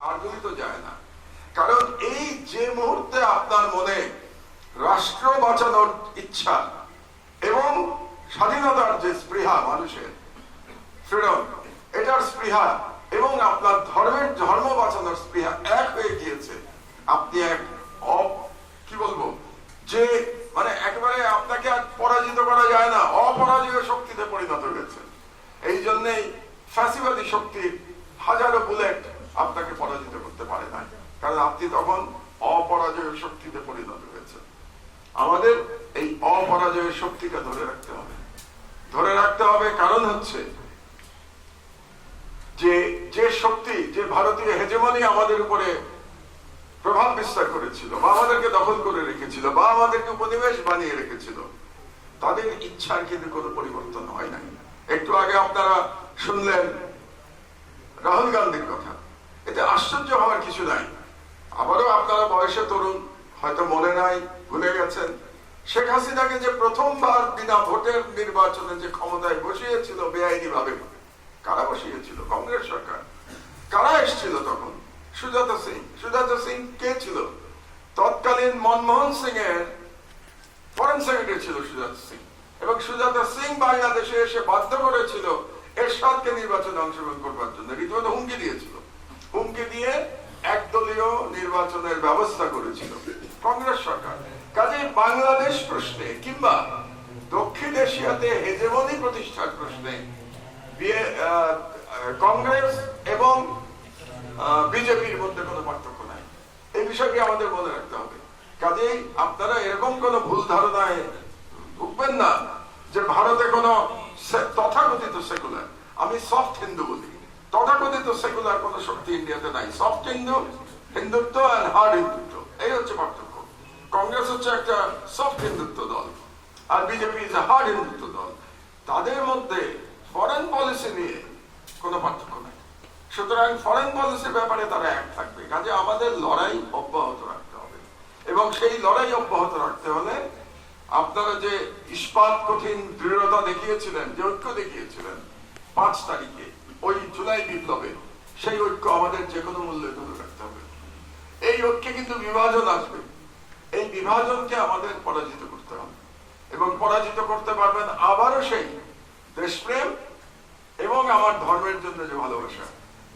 আগুলি তো যায় না। কারণ এই যে মুহূর্তে আপনার মনে রাষ্ট্র বাঁচানোর ইচ্ছা এবং স্বাধীনতার যে স্পৃহা মানুষের, ফ্রিডম, এটার স্পৃহা এবং আপনার ধর্মের ধর্ম বাঁচানোর স্পৃহা এক হয়ে গিয়েছে, আপনি এক কি বলব? যে মানে একেবারে আপনাকে আর পরাজিত করা যায় না, অপরাজয় শক্তিতে পরিণত হয়েছে। এই জন্যই ফ্যাসিবাদী শক্তি হাজারো বুলেট আপনাকে পরাজিত করতে পারে না কারণ আপনি তখন অপরাজয় শক্তিতে পরিণত হয়েছে আমাদের এই অপরাজয় শক্তিকে ধরে রাখতে হবে। ধরে রাখতে হবে কারণ হচ্ছে যে যে শক্তি, যে ভারতীয় হেজেমনি আমাদের উপরে প্রভাব বিস্তার করেছিল বা আমাদেরকে দখল করে রেখেছিল বা আমাদেরকে উপনিবেশ বানিয়ে রেখেছিল, তাদের ইচ্ছার কিন্তু কোনো পরিবর্তন হয় নাই। একটু আগে আপনারা শুনলেন রাহুল গান্ধীর কথা। এতে আশ্চর্য হওয়ার কিছু নাই। বয়সে তরুণ, হয়তো মনে নাই, ভুলে গেছেন। শেখ হাসিনাকে যে প্রথমবার বিনা ভোটের নির্বাচনে যে ক্ষমতায় বসিয়েছিল বেআইনি ভাবে কারা বসিয়েছিল? কংগ্রেস সরকার। কারা এসেছিল তখন? সুজাতা সিং। সুজাতা সিং কে ছিল? তৎকালীন মনমোহন সিং এর ফরেন সেক্রেটারি ছিল সুজাতা সিং। এবং সুজাতা সিং বাংলাদেশে এসে বাধ্য করেছিল এরশাদকে নির্বাচনে অংশগ্রহণ করবার জন্য। রীতিমতো হুমকি দিয়েছিল। হুমকি দিয়ে একদলীয় নির্বাচনের ব্যবস্থা করেছিল কংগ্রেস সরকার। কাজে বাংলাদেশ প্রশ্নে কিংবা দক্ষিণ এশিয়াতে হেজেমনি প্রতিষ্ঠার প্রশ্নে কংগ্রেস এবং বিজেপির মধ্যে কোনো পার্থক্য নাই। এই বিষয়টি আমাদের মনে রাখতে হবে। কাজেই আপনারা এরকম কোন ভুল ধারণায় ভুগবেন না যে ভারতে কোনো তথাকথিত সেকুলার। আমি সফট হিন্দু বলি। তথাকথিত সেকুলার কোন শক্তি ইন্ডিয়াতে নাই। সফট হিন্দু, হিন্দুত্ব আর হার্ড হিন্দুত্ব। এই হচ্ছে পার্থক্য। কংগ্রেস হচ্ছে একটা সফট হিন্দুত্ব দল আর বিজেপি ইজ হার্ড হিন্দুত্ব দল। তাদের মধ্যে ফরেন পলিসি নিয়ে কোনো পার্থক্য নাই। সুতরাং ফরেন পলিসির ব্যাপারে তারা এক থাকবে। কাজে আমাদের লড়াই অব্যাহত রাখতে হবে। এবং সেই লড়াই অব্যাহত রাখতে হলে আপনারা যে ইস্পাত কঠিন দৃঢ়তা দেখিয়েছিলেন, যে ঐক্য দেখিয়েছিলেন, পাঁচ তারিখে ওই জুলাই বিপ্লবে। সেই ঐক্য আমাদের যে কোনো মূল্যে ধরে রাখতে হবে। এই ঐক্যে কিন্তু বিভাজন আসবে। এই বিভাজনকে আমাদের পরাজিত করতে হবে। এবং পরাজিত করতে পারবেন আবারও সেই দেশপ্রেম এবং আমার ধর্মের জন্য যে ভালোবাসা।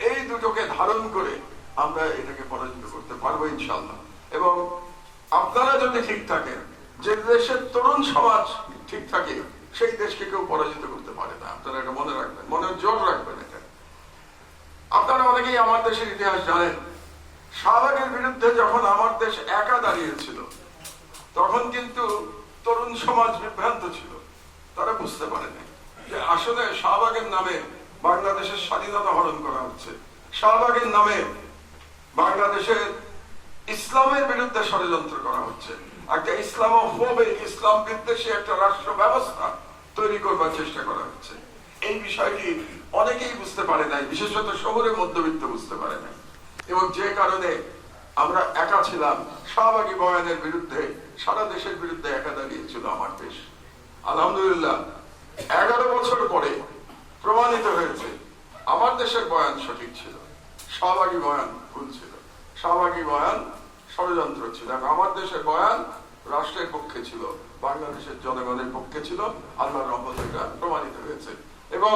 এই দুটোকে ধারণ করে আমরা এটাকে পরাজিত করতে পারব ইনশাল্লাহ এবং আপনারা যদি ঠিক থাকেন, যে দেশের তরুণ সমাজ ঠিক থাকে, সেই দেশকে কেউ পরাজিত করতে পারে না। আপনারা এটা মনে রাখবেন, মনে জোর রাখবেন আপনারা অনেকেই আমার দেশের ইতিহাস জানেন। শাহবাগের বিরুদ্ধে যখন আমার দেশ একা দাঁড়িয়েছিল, তখন কিন্তু তরুণ সমাজ বিভ্রান্ত ছিল। তারা বুঝতে পারেনি যে আসলে শাহবাগের নামে বাংলাদেশের স্বাধীনতা হরণ করা হচ্ছে। শাহবাগের নামে বাংলাদেশের ইসলামের বিরুদ্ধে ষড়যন্ত্র করা হচ্ছে। একটা ইসলামোফোবে ইসলাম বিদ্বেষী একটা রাষ্ট্র ব্যবস্থা তৈরি করবার চেষ্টা করা হচ্ছে। এই বিষয়টি অনেকেই বুঝতে পারে নাই, বিশেষত শহরের মধ্যবিত্ত বুঝতে পারে নাই। এবং যে কারণে আমরা একা ছিলাম শাহবাগী বয়ানের বিরুদ্ধে, সারা দেশের বিরুদ্ধে একা দাঁড়িয়েছিল আমার দেশ। আলহামদুলিল্লাহ, এগারো বছর পরে প্রমাণিত হয়েছে, আমার দেশের বয়ান সঠিক ছিল শাহবাগী বয়ান ভুল ছিল শাহবাগী বয়ান ষড়যন্ত্র ছিল আমার দেশের বয়ান রাষ্ট্রের পক্ষে ছিল, বাংলাদেশের জনগণের পক্ষে ছিল, আল্লাহর রহমত প্রমাণিত হয়েছে। এবং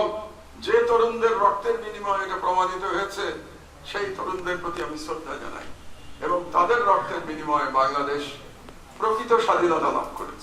যে তরুণদের রক্তের বিনিময়ে এটা প্রমাণিত হয়েছে, সেই তরুণদের প্রতি আমি শ্রদ্ধা জানাই এবং তাদের রক্তের বিনিময়ে বাংলাদেশ প্রকৃত স্বাধীনতা লাভ করে